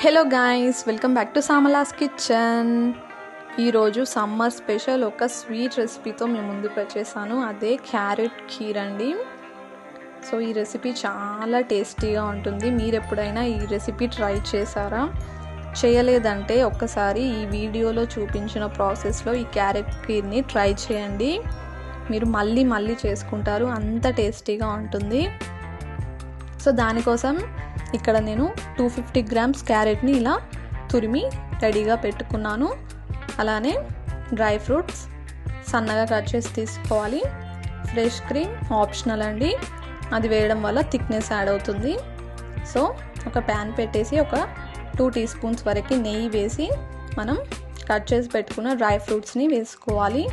Hello guys welcome back to Samala's kitchen ఈరోజు summer special ఒక sweet రెసిపీతో మేము ముందుకు వచ్చేసాను అదే క్యారెట్ ఖీర్ అండి సో ఈ రెసిపీ చాలా టేస్టీగా ఉంటుంది. మీరు ఎప్పుడైనా ఈ రెసిపీ ట్రై చేశారా? చేయలేదంటే ఒక్కసారి ఈ వీడియోలో చూపించిన ప్రాసెస్లో ఈ క్యారెట్ ఖీర్ని ట్రై చేయండి. మీరు మళ్ళీ మళ్ళీ చేసుకుంటారు. అంత టేస్టీగా ఉంటుంది. సో దానికోసం ఇక్కడ నేను టూ ఫిఫ్టీ గ్రామ్స్ క్యారెట్ని ఇలా తురిమి రెడీగా పెట్టుకున్నాను. అలానే డ్రై ఫ్రూట్స్ సన్నగా కట్ చేసి తీసుకోవాలి. ఫ్రెష్ క్రీమ్ ఆప్షనల్ అండి. అది వేయడం వల్ల థిక్నెస్ యాడ్ అవుతుంది. సో ఒక ప్యాన్ పెట్టేసి ఒక టూ టీ స్పూన్స్ వరకు నెయ్యి వేసి మనం కట్ చేసి పెట్టుకున్న డ్రై ఫ్రూట్స్ని వేసుకోవాలి.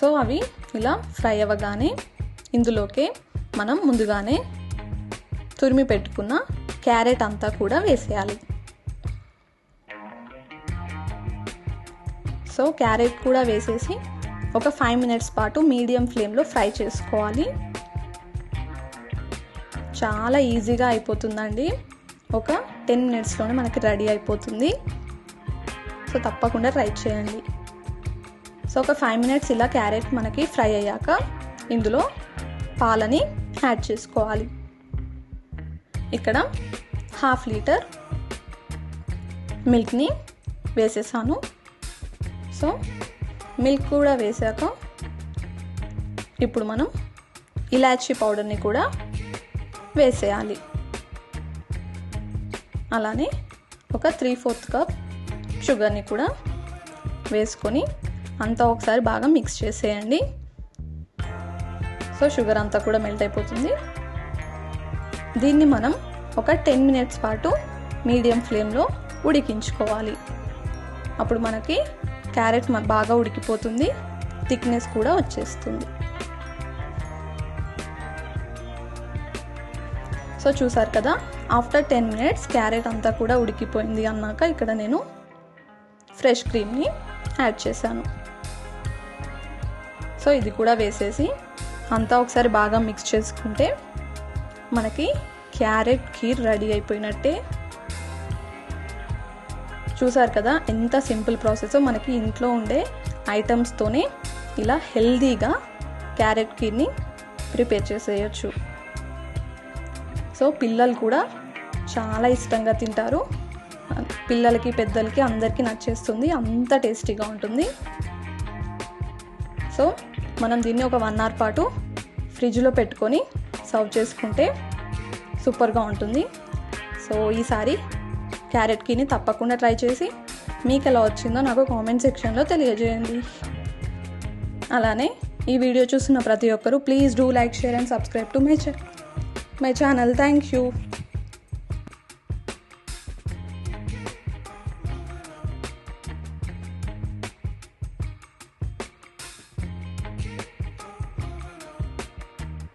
సో అవి ఇలా ఫ్రై అవ్వగానే ఇందులోకే మనం ముందుగానే తురిమి పెట్టుకున్న క్యారెట్ అంతా కూడా వేసేయాలి. సో క్యారెట్ కూడా వేసేసి ఒక ఫైవ్ మినిట్స్ పాటు మీడియం ఫ్లేమ్లో ఫ్రై చేసుకోవాలి. చాలా ఈజీగా అయిపోతుందండి. ఒక టెన్ మినిట్స్లోనే మనకి రెడీ అయిపోతుంది. సో తప్పకుండా ట్రై చేయండి. సో ఒక ఫైవ్ మినిట్స్ ఇలా క్యారెట్ మనకి ఫ్రై అయ్యాక ఇందులో పాలని యాడ్ చేసుకోవాలి. ఇక్కడ హాఫ్ లీటర్ మిల్క్ని వేసేసాను. సో మిల్క్ కూడా వేసాక ఇప్పుడు మనం ఇలాచీ పౌడర్ని కూడా వేసేయాలి. అలానే ఒక త్రీ ఫోర్త్ కప్ షుగర్ని కూడా వేసుకొని అంతా ఒకసారి బాగా మిక్స్ చేసేయండి. సో షుగర్ అంతా కూడా మెల్ట్ అయిపోతుంది. దీన్ని మనం ఒక టెన్ మినిట్స్ పాటు మీడియం ఫ్లేమ్లో ఉడికించుకోవాలి. అప్పుడు మనకి క్యారెట్ బాగా ఉడికిపోతుంది. థిక్నెస్ కూడా వచ్చేస్తుంది. సో చూసారు కదా ఆఫ్టర్ టెన్ మినిట్స్ క్యారెట్ అంతా కూడా ఉడికిపోయింది అన్నాక ఇక్కడ నేను ఫ్రెష్ క్రీమ్ని యాడ్ చేశాను. సో ఇది కూడా వేసేసి అంతా ఒకసారి బాగా మిక్స్ చేసుకుంటే మనకి క్యారెట్ ఖీర్ రెడీ అయిపోయినట్టే. చూసారు కదా ఎంత సింపుల్ ప్రాసెస్. మనకి ఇంట్లో ఉండే ఐటమ్స్తోనే ఇలా హెల్దీగా క్యారెట్ ఖీర్ని ప్రిపేర్ చేసేయచ్చు. సో పిల్లలు కూడా చాలా ఇష్టంగా తింటారు. పిల్లలకి పెద్దలకి అందరికీ నచ్చేస్తుంది. అంత టేస్టీగా ఉంటుంది. సో మనం దీన్ని ఒక వన్ అవర్ పాటు ఫ్రిడ్జ్లో పెట్టుకొని సర్వ్ చేసుకుంటే సూపర్గా ఉంటుంది. సో ఈసారి క్యారెట్ కీని తప్పకుండా ట్రై చేసి మీకు ఎలా వచ్చిందో నాకు కామెంట్ సెక్షన్లో తెలియజేయండి. అలానే ఈ వీడియో చూస్తున్న ప్రతి ఒక్కరూ please do like share and subscribe to my my channel. Thank you.